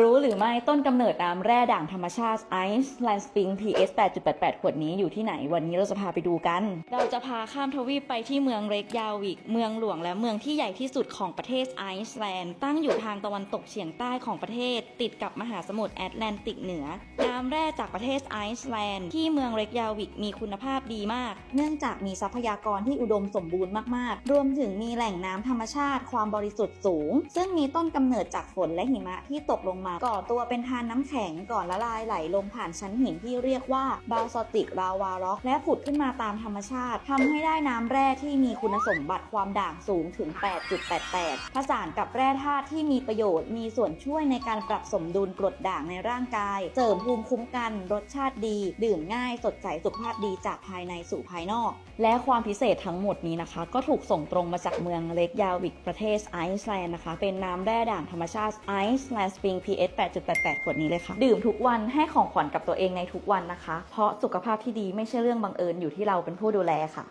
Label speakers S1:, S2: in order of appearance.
S1: รู้หรือไม่ต้นกำเนิดน้ำแร่ด่างธรรมชาติไอซ์แลนด์สปริง PS 8.88 ขวดนี้อยู่ที่ไหนวันนี้เราจะพาไปดูกัน เราจะพาข้ามทวีปไปที่เมืองเรกยาวิก เมืองหลวงและเมืองที่ใหญ่ที่สุดของประเทศไอซ์แลนด์ตั้งอยู่ทางตะวันตกเฉียงใต้ของประเทศ ติดกับมหาสมุทรแอตแลนติกเหนือ น้ำแร่จากประเทศไอซ์แลนด์ที่เมืองเรกยาวิกมีคุณภาพดีมาก เนื่องจากมีทรัพยากรที่อุดมสมบูรณ์มากๆ รวมถึงมีแหล่งน้ำธรรมชาติความบริสุทธิ์สูง ซึ่งมีต้นกำเนิดจากฝนและหิมะที่ตกลงมา ก่อตัวเป็นทานน้ำแข็งก่อนละลายไหลลงผ่านชั้นหินที่เรียกว่าบาซอติกลาวาร็อกและผุดขึ้นมาตามธรรมชาติทำให้ได้น้ำแร่ที่มีคุณสมบัติความด่างสูงถึง 8.88 ผสานกับแร่ธาตุที่มีประโยชน์มีส่วนช่วยในการปรับสมดุลกรดด่างในร่างกาย เสริมภูมิคุ้มกัน รสชาติดี ดื่มง่าย สดใส สุขภาพดีจากภายในสู่ภายนอก และความพิเศษทั้งหมดนี้นะคะ ก็ถูกส่งตรงมาจากเมืองเล็กยาวิกประเทศไอซ์แลนด์นะคะ เป็นน้ำแร่ด่างธรรมชาติไอซ์แลนด์สปริง PS 8.88 ขวดนี้เลยค่ะ ดื่มทุกวันให้ของขวัญกับตัวเองในทุกวันนะคะ เพราะสุขภาพที่ดีไม่ใช่เรื่องบังเอิญอยู่ที่เราเป็นผู้ดูแลค่ะ